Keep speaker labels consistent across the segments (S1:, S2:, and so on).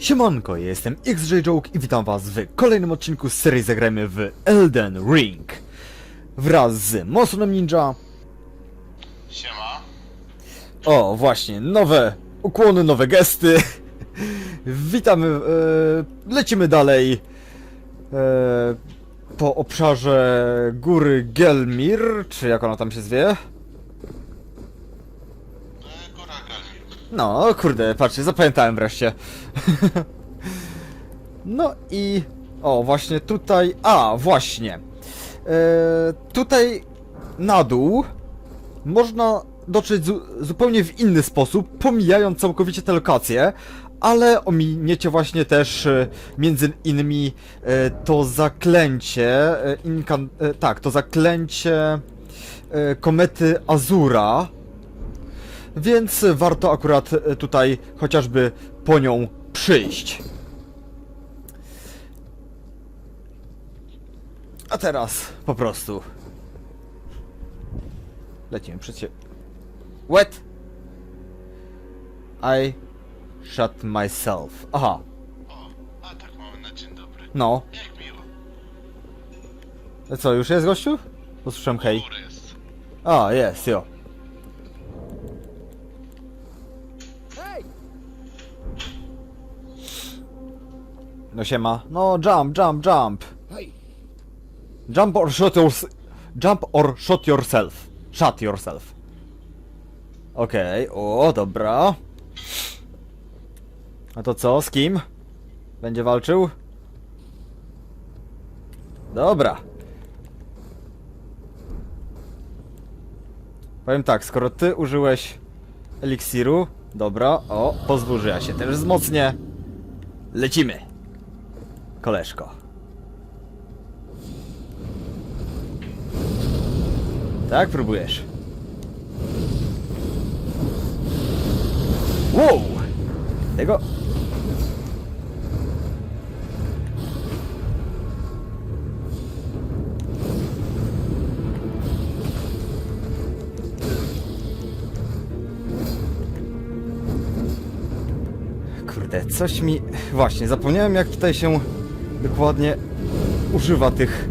S1: Siemanko, ja jestem XJ-Joke i witam was w kolejnym odcinku z serii Zagrajmy w Elden Ring. Wraz z Monsonem Ninja.
S2: Siema.
S1: O, właśnie, nowe ukłony, nowe gesty. Witamy, e, lecimy dalej e, po obszarze góry Gelmir, czy jak ona tam się zwie?
S2: E, Góra
S1: No, kurde, patrzcie, zapamiętałem wreszcie. no i... O, właśnie tutaj... A, właśnie. E, tutaj na dół można dotrzeć zu zupełnie w inny sposób, pomijając całkowicie te lokacje, ale ominiecie właśnie też e, między innymi e, to zaklęcie, tak, to zaklęcie komety Azura, więc warto akurat e, tutaj chociażby po nią przyjść. A teraz po prostu. Lecimy przecie. What? I shut myself. Aha,
S2: O, a tak mamy na dzień dobry.
S1: no.
S2: Jak miło.
S1: E, Co, już jest gościu? Usłyszałem hej.
S2: Góry jest.
S1: A, jest, jo. No siema. No, jump, jump, jump. Jump or shot yours... Jump or shot yourself. Shut yourself. Okej, o, dobra. A to co, z kim? Będzie walczył? Dobra. Powiem tak, skoro ty użyłeś eliksiru, dobra, o, pozwól, że ja się też wzmocnię. Lecimy. Koleżko. Tak, próbujesz. Wow! Tego... Kurde, coś mi... Właśnie, zapomniałem jak tutaj się dokładnie używa tych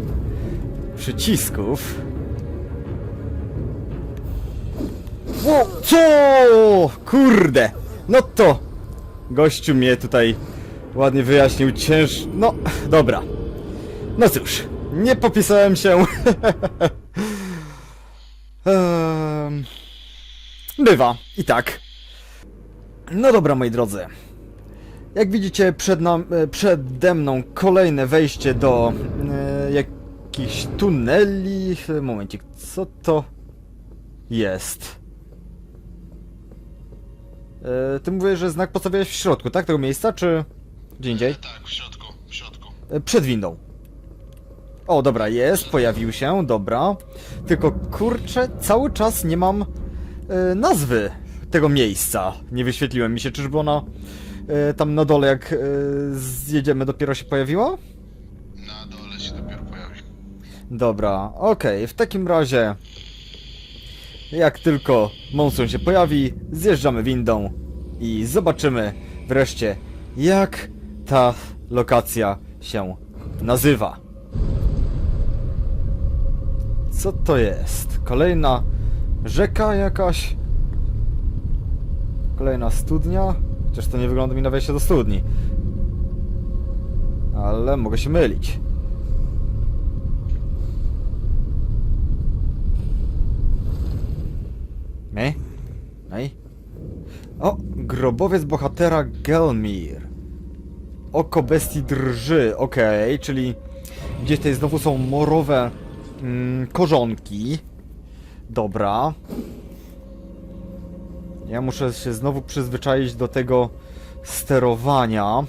S1: przycisków. Wow, co? Kurde! No to... Gościu mnie tutaj ładnie wyjaśnił cięż... No, dobra. No cóż, nie popisałem się. Bywa, i tak. No dobra, moi drodzy. Jak widzicie, przed nam, e, przede mną kolejne wejście do e, jakichś tuneli. Momencik, co to jest? E, ty mówisz, że znak postawiłeś w środku, tak? Tego miejsca, czy gdzie indziej?
S2: E, tak, w środku, w środku.
S1: E, Przed windą. O, dobra, jest, pojawił się, dobra. Tylko kurczę, cały czas nie mam e, nazwy tego miejsca. Nie wyświetliłem mi się, czyżby ona tam na dole, jak e, zjedziemy, dopiero się pojawiła?
S2: Na dole się dopiero pojawi.
S1: Dobra, okej, w takim razie. Jak tylko monstrum się pojawi, zjeżdżamy windą i zobaczymy wreszcie, jak ta lokacja się nazywa. Co to jest? Kolejna rzeka jakaś? Kolejna studnia? Chociaż to nie wygląda mi na wejście do studni. Ale mogę się mylić. Nie? Nej? O, grobowiec bohatera Gelmir. Oko bestii drży, okej, czyli gdzieś tutaj znowu są morowe mm, korzonki. Dobra. Ja muszę się znowu przyzwyczaić do tego sterowania.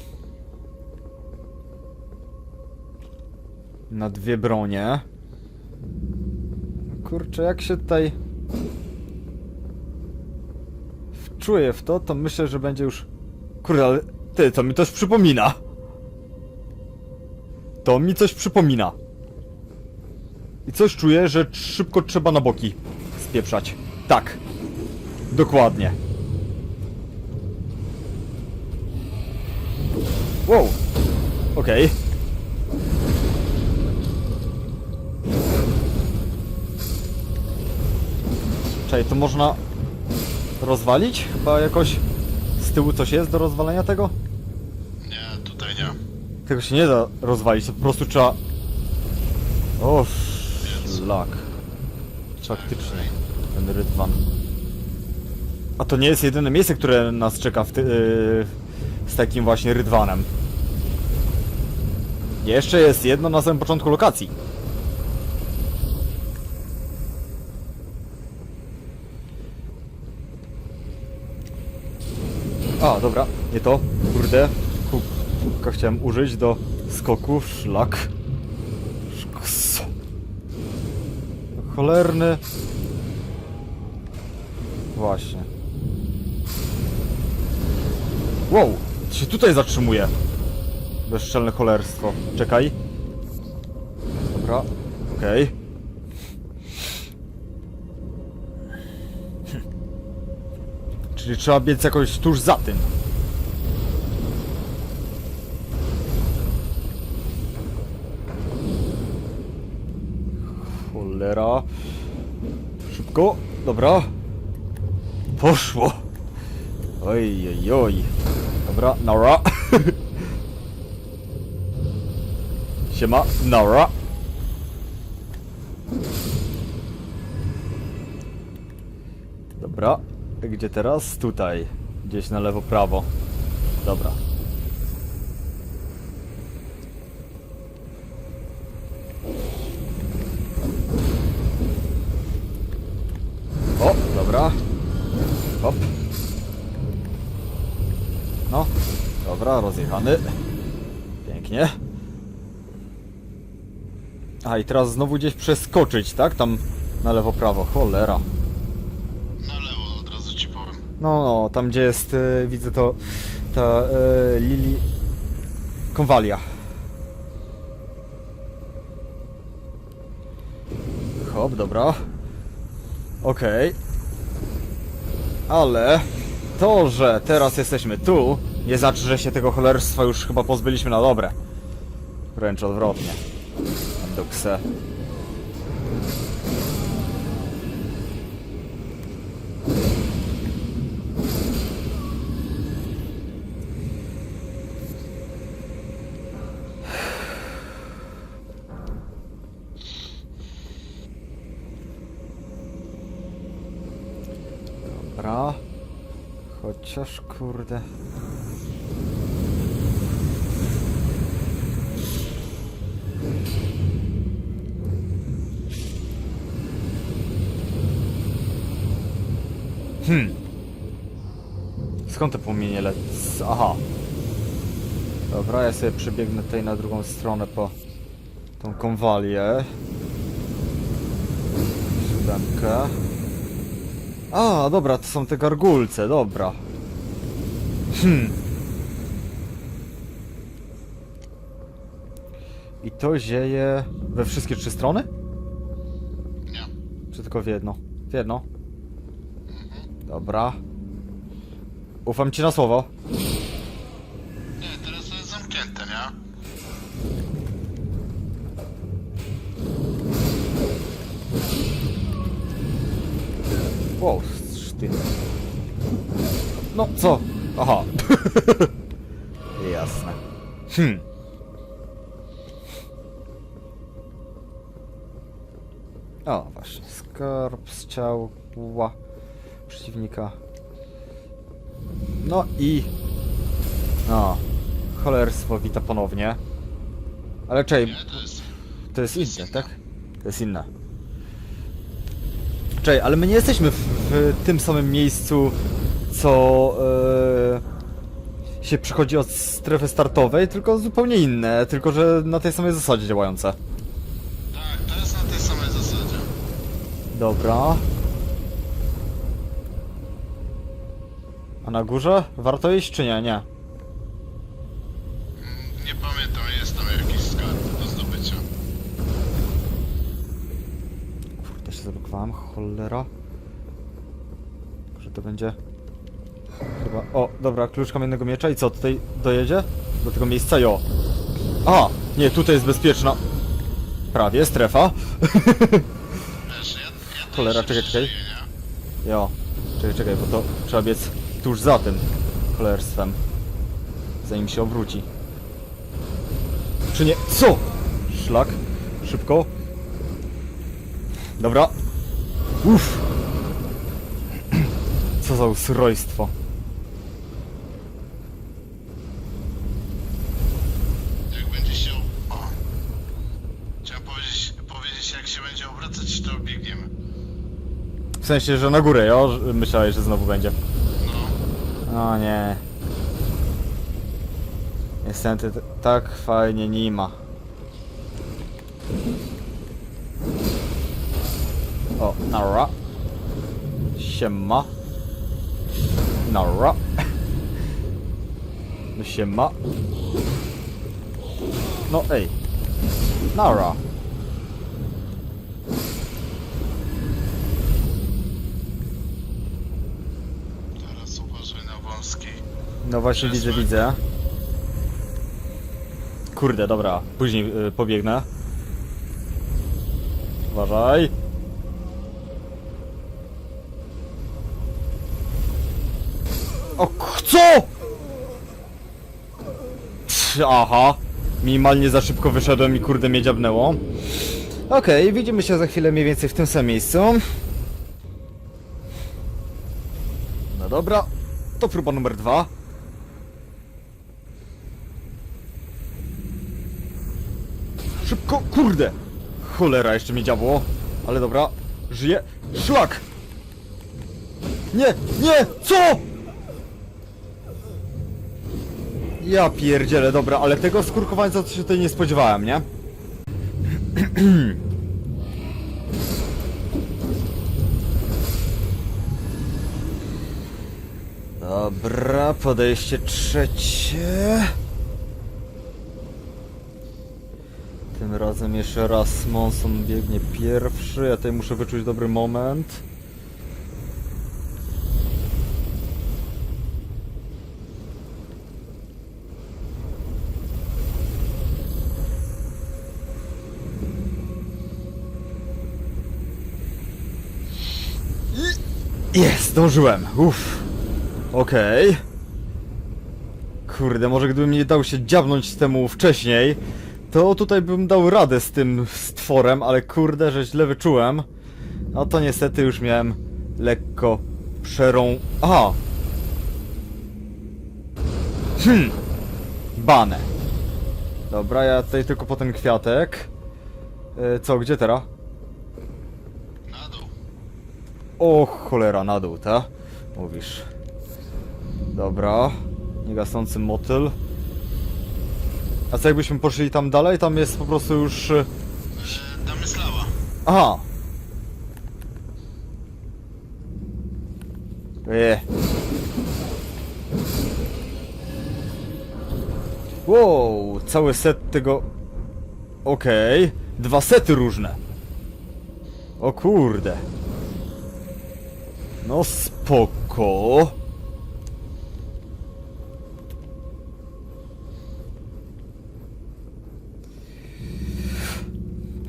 S1: Na dwie bronie. Kurczę, jak się tutaj czuję w to, to myślę, że będzie już... Kurde, ale ty, to mi coś przypomina. To mi coś przypomina. I coś czuję, że szybko trzeba na boki spieprzać. Tak. Dokładnie. Wow. Okej. Czekaj, to można rozwalić? Chyba jakoś z tyłu coś jest do rozwalenia tego?
S2: Nie, tutaj nie.
S1: Tego się nie da rozwalić, to po prostu trzeba... O, szlak. Faktycznie, ten rydwan. A to nie jest jedyne miejsce, które nas czeka w ty, yy, z takim właśnie rydwanem. Jeszcze jest jedno na samym początku lokacji. A, dobra, nie to. Kurde. Kubka chciałem użyć do skoku. Szlak. Szks. Cholerny. Właśnie. Wow! Się tutaj zatrzymuje. Bezczelne cholerstwo. Czekaj. Dobra. Okej. Hm. Czyli trzeba biec jakoś tuż za tym. Cholera. Szybko. Dobra. Poszło. Oj, oj, oj. Dobra, nara. Siema, nara. Dobra. Gdzie teraz? Tutaj. Gdzieś na lewo, prawo. Dobra. O, dobra. Hop. No, Pięknie. A i teraz znowu gdzieś przeskoczyć, tak? Tam na lewo, prawo. Cholera.
S2: Na lewo od razu ci powiem.
S1: No, no, tam gdzie jest, y, widzę to, ta y, Lili... Konwalia. Hop, dobra. Okej. Ale to, że teraz jesteśmy tu, nie znaczy, że się tego cholerstwa już chyba pozbyliśmy na dobre. Wręcz odwrotnie. Dukse. Dobra. Chociaż kurde. Hmm. Skąd te płomienie lecą? Aha. Dobra, ja sobie przebiegnę tutaj na drugą stronę po tą konwalię. Siódemkę. A, dobra, to są te gargulce, dobra. Hmm. I to zieje we wszystkie trzy strony?
S2: Nie.
S1: Czy tylko w jedno? W jedno. Dobra. Ufam ci na słowo.
S2: Nie, teraz to jest zamknięte, nie?
S1: Wow, ty. No, co? Aha. Jasne. Hmm. O, właśnie. Skarb z ciała przeciwnika. No i... No. Cholerstwo wita ponownie. Ale czej,
S2: to jest...
S1: inne, tak? To jest inne. Czej, ale my nie jesteśmy w, w tym samym miejscu, co e, się przychodzi od strefy startowej, tylko zupełnie inne, tylko że na tej samej zasadzie działające.
S2: Tak, to jest na tej samej zasadzie.
S1: Dobra. A na górze? Warto iść czy nie? Nie.
S2: Nie pamiętam, jest tam jakiś skarb do zdobycia.
S1: Kurde, się zablokowałem, cholera. Że to będzie... Chyba... O, dobra, klucz kamiennego miecza i co, tutaj dojedzie? do tego miejsca, jo. A, nie, tutaj jest bezpieczna. Prawie, strefa.
S2: Wiesz, ja, ja to
S1: Cholera, czekaj, czekaj.
S2: przeżyję, nie?
S1: Jo, czekaj, czekaj, bo to trzeba biec tuż za tym cholerstwem. Zanim się obróci. Czy nie? Co? Szlak. Szybko. Dobra. Uff. Co za ustrojstwo.
S2: Jak będzie się... O. Chciałem powiedzieć, powiedzieć, jak się będzie obracać, to biegniemy.
S1: W sensie, że na górę, jo? Że- Myślałeś, że znowu będzie.
S2: No.
S1: O nie. Niestety tak fajnie nie ma. O, nara. Siema. Nara. No siema. No ej. Nara.
S2: Teraz uważaj na wąskiej.
S1: No właśnie widzę, widzę. Kurde, dobra, później y, pobiegnę. Uważaj. O, k- co? Aha. Minimalnie za szybko wyszedłem i kurde mnie dziabnęło. Okej, widzimy się za chwilę mniej więcej w tym samym miejscu. No dobra, to próba numer dwa. Szybko, kurde! Cholera, jeszcze mnie dziabło. Ale dobra, żyję. Szlak! Nie, nie, co? Ja pierdzielę, dobra, ale tego skurkowańca to się tutaj nie spodziewałem, nie? Dobra, podejście trzecie. Tym razem jeszcze raz Monson biegnie pierwszy. Ja tutaj muszę wyczuć dobry moment. Jest, zdążyłem. Uff. Okej. Kurde, może gdybym nie dał się dziabnąć temu wcześniej, to tutaj bym dał radę z tym stworem, ale kurde, że źle wyczułem. No to niestety już miałem lekko przerą... Aha! Hmm! Bane. Dobra, ja tutaj tylko po ten kwiatek. E, co, gdzie teraz?
S2: Na dół.
S1: O cholera, na dół, ta? Mówisz. Dobra. Niegasnący motyl. A co jakbyśmy poszli tam dalej? Tam jest po prostu już... e,
S2: tam jest lawa.
S1: Aha! E. Wow, cały set tego... Okej, dwa sety różne. O kurde. No spoko.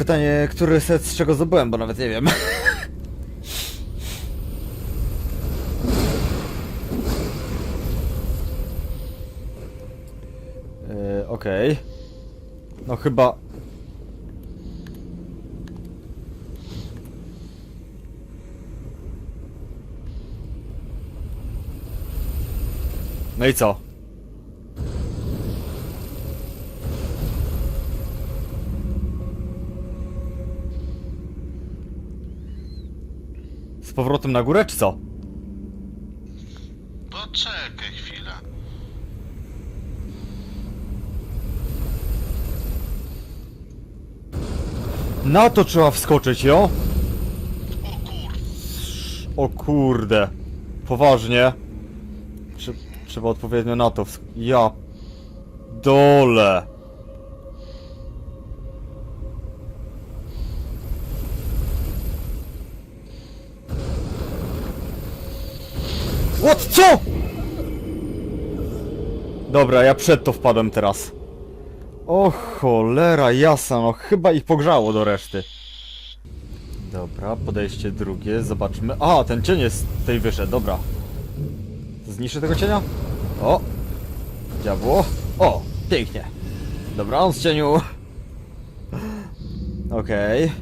S1: Pytanie, który set z czego zdobyłem, bo nawet nie wiem. Yy, Okej. No chyba... No i co? Z powrotem na górę, czy co?
S2: Poczekaj chwilę.
S1: Na to trzeba wskoczyć, jo?
S2: O kur...
S1: O kurde. Poważnie. Trze- trzeba odpowiednio na to wsk- Ja... Dole. What? Co? Dobra, ja przed to wpadłem teraz. O cholera jasna, no chyba ich pogrzało do reszty. Dobra, podejście drugie, zobaczmy. A, ten cień jest tej wyżej, dobra. Zniszczę tego cienia? O! Diabło. O, pięknie. Dobra, on z cieniu. Okej.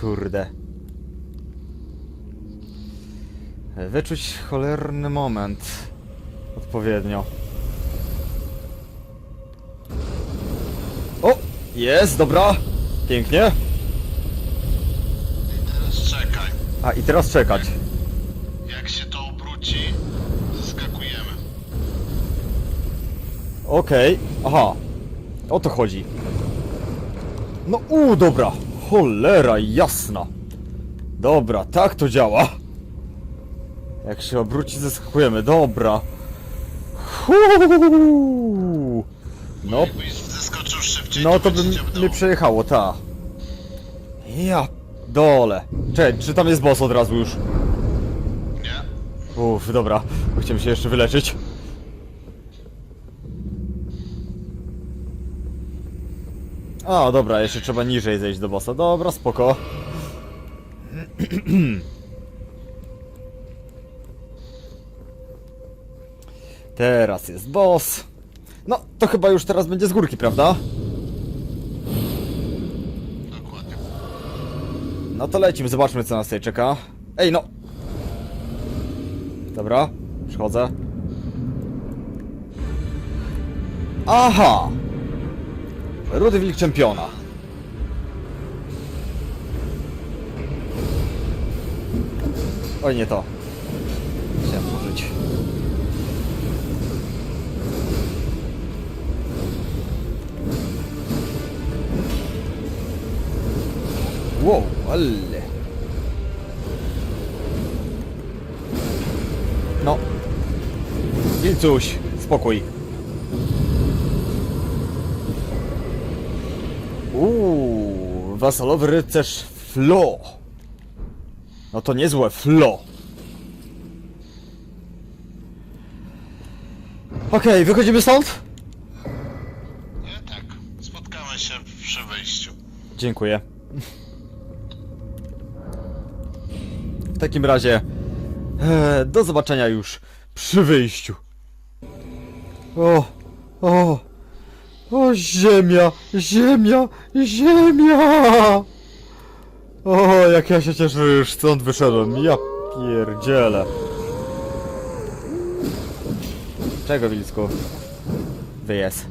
S1: Kurde. Wyczuć cholerny moment. Odpowiednio. O! Jest, dobra! Pięknie.
S2: I teraz czekaj.
S1: A, i teraz czekać.
S2: Jak się to obróci, zeskakujemy.
S1: Okej, aha. O to chodzi. No u, dobra. Cholera jasna. Dobra, tak to działa. Jak się obróci, zeskakujemy. Dobra. Huu. No,
S2: Jakbyś zeskoczył szybciej,
S1: no to
S2: by dziabnęło.
S1: mnie przejechało, ta. Ja dole. Cześć, czy tam jest boss od razu już?
S2: Nie?
S1: Uff, dobra. bo Chciałem się jeszcze wyleczyć. A, dobra, jeszcze trzeba niżej zejść do bossa. Dobra, spoko. Teraz jest boss. No, to chyba już teraz będzie z górki, prawda?
S2: Dokładnie.
S1: No to lecimy, zobaczmy co nas tutaj czeka. Ej, no! Dobra, przychodzę. Aha! Rudy Wilk Czempiona. Oj, nie to. Wow, ale. No. Wilcuś, spokój. Uuu, wasalowy rycerz Flo. No to niezłe Flo. Okej, wychodzimy stąd?
S2: Nie? Tak. Spotkamy się przy wyjściu.
S1: Dziękuję. W takim razie e, do zobaczenia już przy wyjściu. O, o, o ziemia, ziemia, ziemia! O, jak ja się cieszę, że już stąd wyszedłem. Ja pierdzielę. Czego, Wilsku? Wyjazd.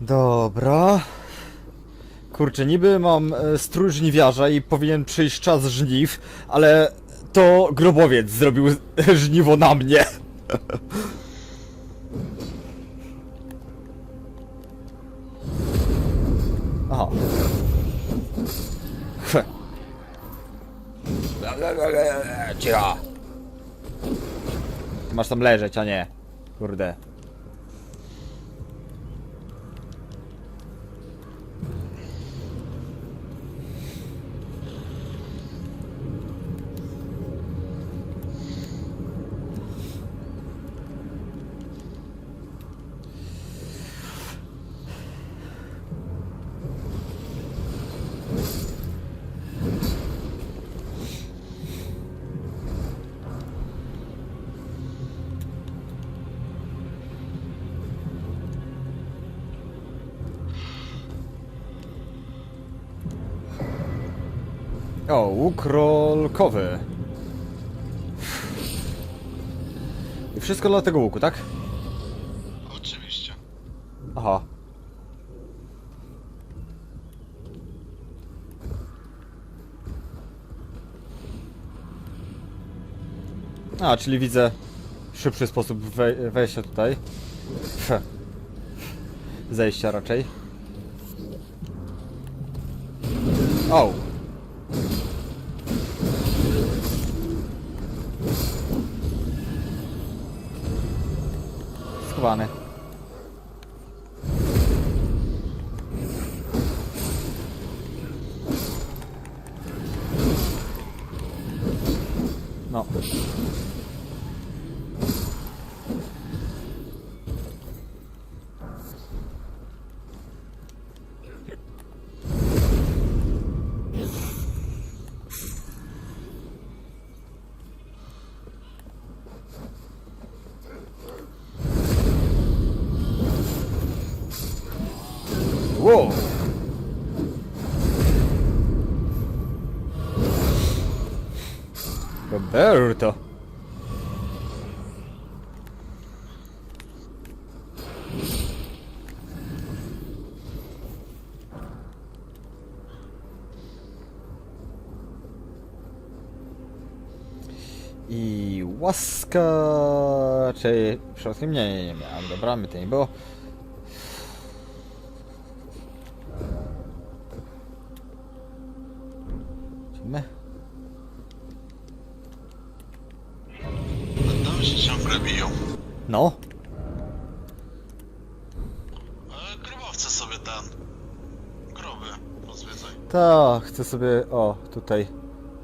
S1: Dobra. Kurczę, niby mam e, strój żniwiarza i powinien przyjść czas żniw, ale to grobowiec zrobił żniwo na mnie. Aha. Cicho. Masz tam leżeć, a nie. Kurde. I wszystko dla tego łuku, tak?
S2: Oczywiście.
S1: Aha. A, czyli widzę szybszy sposób wej- wejścia tutaj. Zejścia raczej. O! Wow. Roberto. I łaska... Czy przypadkiem nie, nie, nie miałem. Dobra, my to nie było. No.
S2: E, grobowce sobie ten. Groby pozwiedzaj.
S1: Tak, chcę sobie... O, tutaj.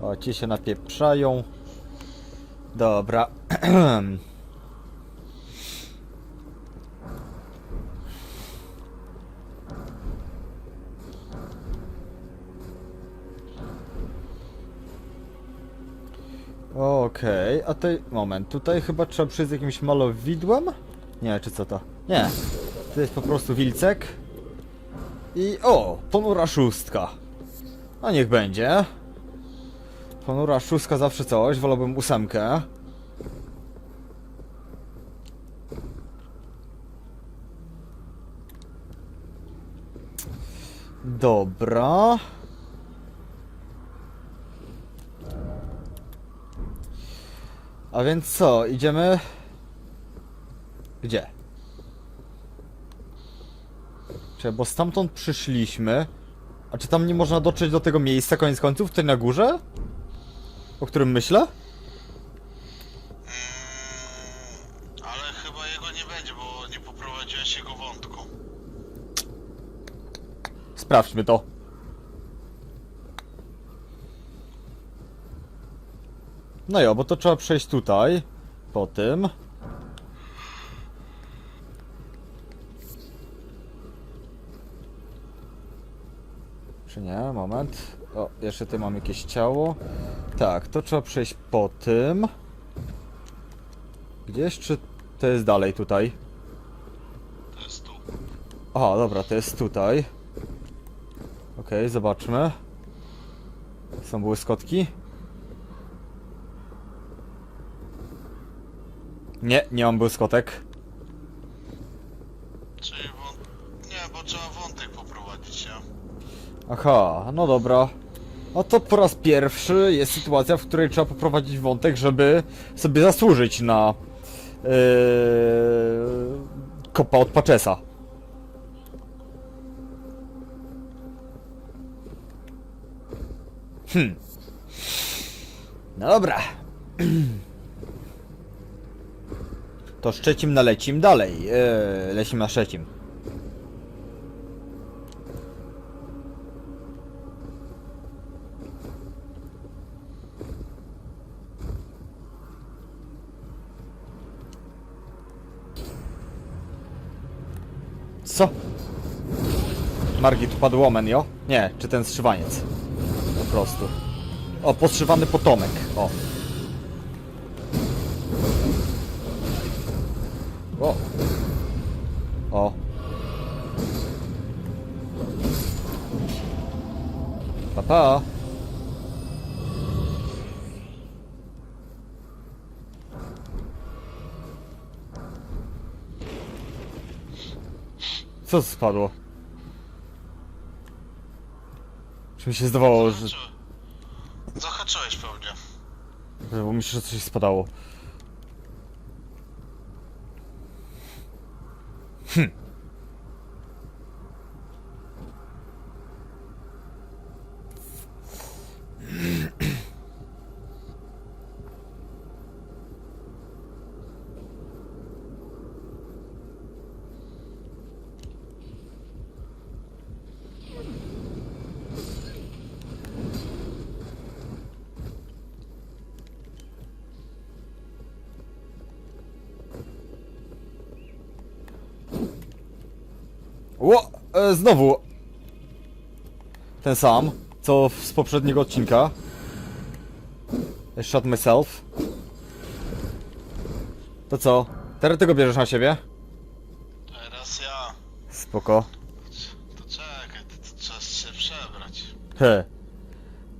S1: O, ci się napieprzają. Dobra. Okej, a tutaj... Moment, tutaj chyba trzeba przyjść z jakimś malowidłem? Nie, czy co to? Nie. To jest po prostu wilcek. I o, ponura szóstka. A niech będzie. Ponura szóstka zawsze coś, wolałbym ósemkę. Dobra. A więc co, idziemy... Gdzie? Czy, bo stamtąd przyszliśmy. A czy tam nie można dotrzeć do tego miejsca koniec końców, tutaj na górze? O którym myślę?
S2: Mm, ale chyba jego nie będzie, bo nie poprowadziłeś jego wątku.
S1: Sprawdźmy to. No jo, bo to trzeba przejść tutaj. Po tym. Czy nie? Moment. O, jeszcze tu mam jakieś ciało. Tak, to trzeba przejść po tym. Gdzieś, czy to jest dalej tutaj?
S2: To jest tu.
S1: Aha, dobra, to jest tutaj. Okej, zobaczmy. Są błyskotki? Nie, nie mam błyskotek.
S2: Czyli wąt... Nie, bo trzeba wątek poprowadzić, nie?
S1: Aha, no dobra. No to po raz pierwszy jest sytuacja, w której trzeba poprowadzić wątek, żeby sobie zasłużyć na yy, kopa od Paczesa. Hmm. No dobra. To Szczecim na Lecim dalej. Yy, lecimy na Szczecim. Co? Margit upadł łomen, jo? Nie, czy ten strzywaniec? Po prostu. O, podszywany potomek. O. O. O. Pa, pa. Co spadło? Czy mi się zdawało, że...
S2: Zahaczy... Zahaczyłeś pewnie.
S1: Bo się, że coś spadało. ふん。E, znowu. Ten sam, co z poprzedniego odcinka. I shot myself. To co? Teraz tego bierzesz na siebie?
S2: Teraz ja.
S1: Spoko.
S2: To czekaj, to, to czas się przebrać.
S1: He.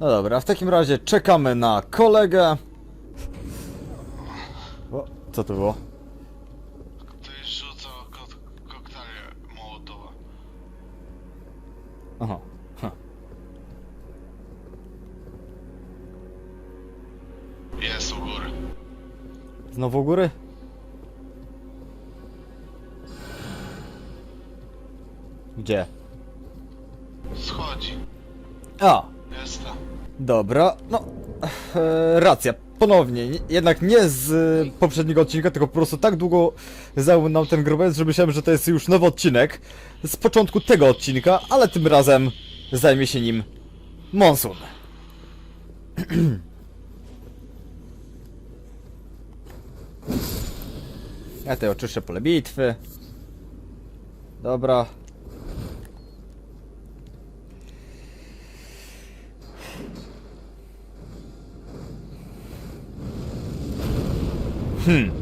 S1: No dobra, w takim razie czekamy na kolegę. O, co to było? Znowu góry? Gdzie?
S2: Schodzi.
S1: A,
S2: Jest tam.
S1: Dobra, no, e, racja, ponownie, nie, jednak nie z e, poprzedniego odcinka, tylko po prostu tak długo zajął nam ten grobec, że myślałem, że to jest już nowy odcinek z początku tego odcinka, ale tym razem zajmie się nim Monsun. Ja tutaj oczyszczę pole bitwy. Dobra. Hmm.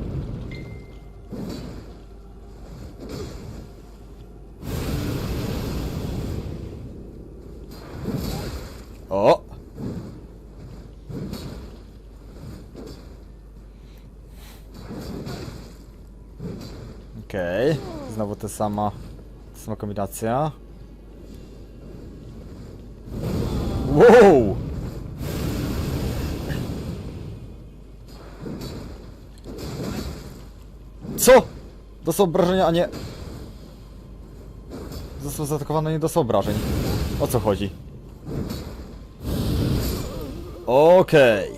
S1: O! Okej, znowu ta sama, ta sama kombinacja. Wow! Co? Dostał obrażenia, a nie... Został zaatakowany, nie dostał obrażeń. O co chodzi? Okej.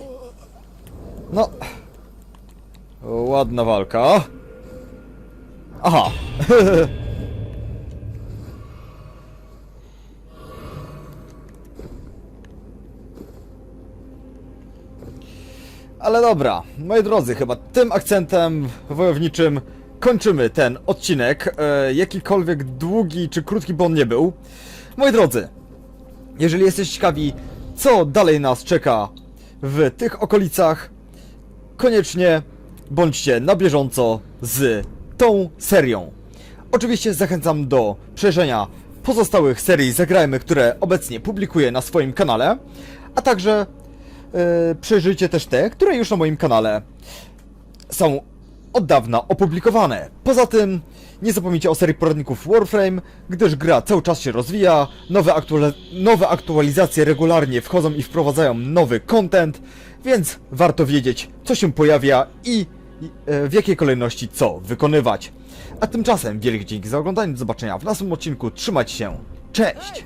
S1: No. Ładna walka. Aha. Ale dobra, moi drodzy, chyba tym akcentem wojowniczym kończymy ten odcinek, e, jakikolwiek długi czy krótki by on nie był. Moi drodzy, jeżeli jesteście ciekawi, co dalej nas czeka w tych okolicach, koniecznie bądźcie na bieżąco z tą serią. Oczywiście zachęcam do przejrzenia pozostałych serii Zagrajmy, które obecnie publikuję na swoim kanale, a także e, przejrzyjcie też te, które już na moim kanale są od dawna opublikowane. Poza tym nie zapomnijcie o serii poradników Warframe, gdyż gra cały czas się rozwija, nowe, nowe aktualizacje regularnie wchodzą i wprowadzają nowy content, więc warto wiedzieć co się pojawia i w jakiej kolejności co wykonywać. A tymczasem wielkie dzięki za oglądanie, do zobaczenia w następnym odcinku, trzymajcie się, cześć!